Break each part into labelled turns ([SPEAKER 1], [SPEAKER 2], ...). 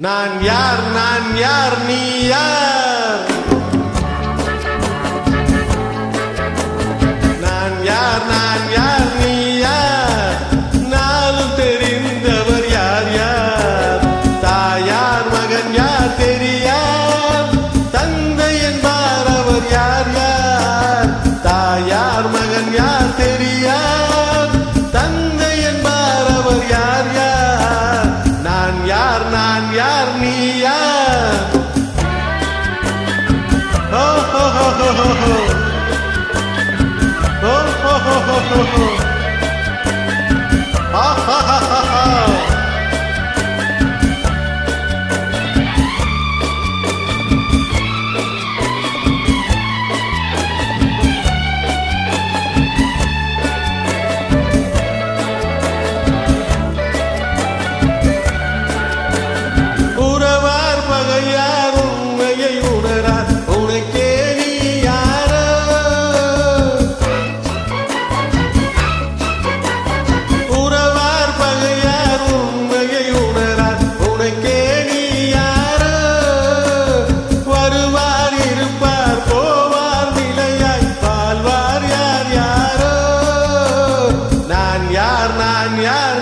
[SPEAKER 1] நான் யார் நான் யார் நீ யார்? Hanan Yarnia. Oh, ho, ho, ho, ho, ho.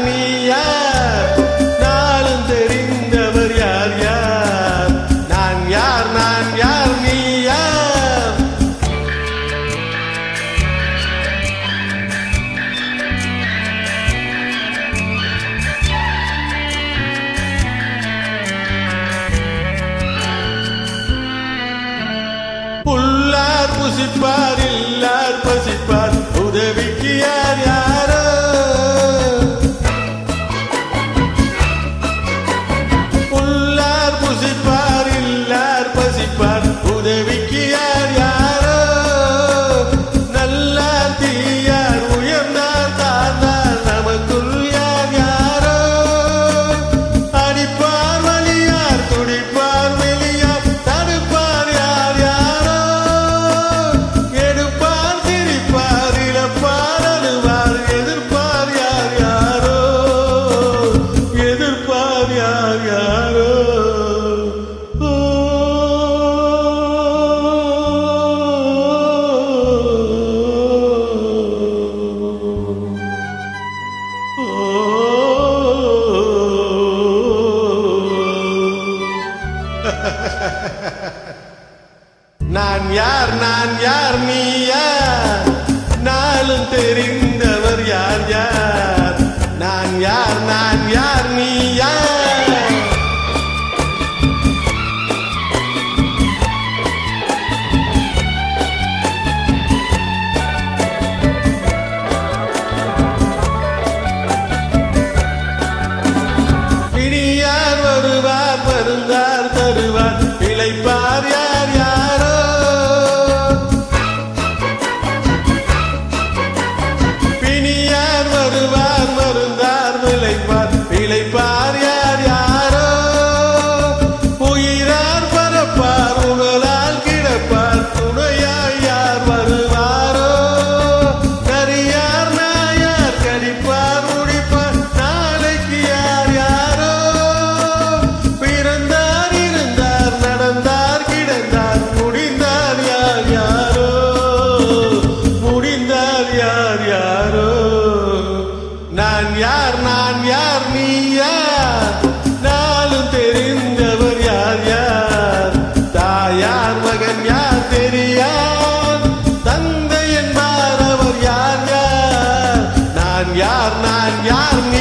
[SPEAKER 1] நீ யார் நாளும் தெரிந்தவர் யார் யார்? நான் யார் நான் யார் நீ யார் புல்லார் புசிப்பார் இல்லார் பசிப்பார். நான் யார் நான் யார் நீ யார்? நாளும் தெரிந்தவர் யார் யார்? நான் யார் நான் யார் யாரோ? நான் யார் நான் யார் நீ யார்? நாளும் தெரிந்தவர் யார் யார்? தாயார் மகன் யார் தெரியார்? தந்தை என்பார் அவர் யார் யார்? நான் யார் நான் யார் நீ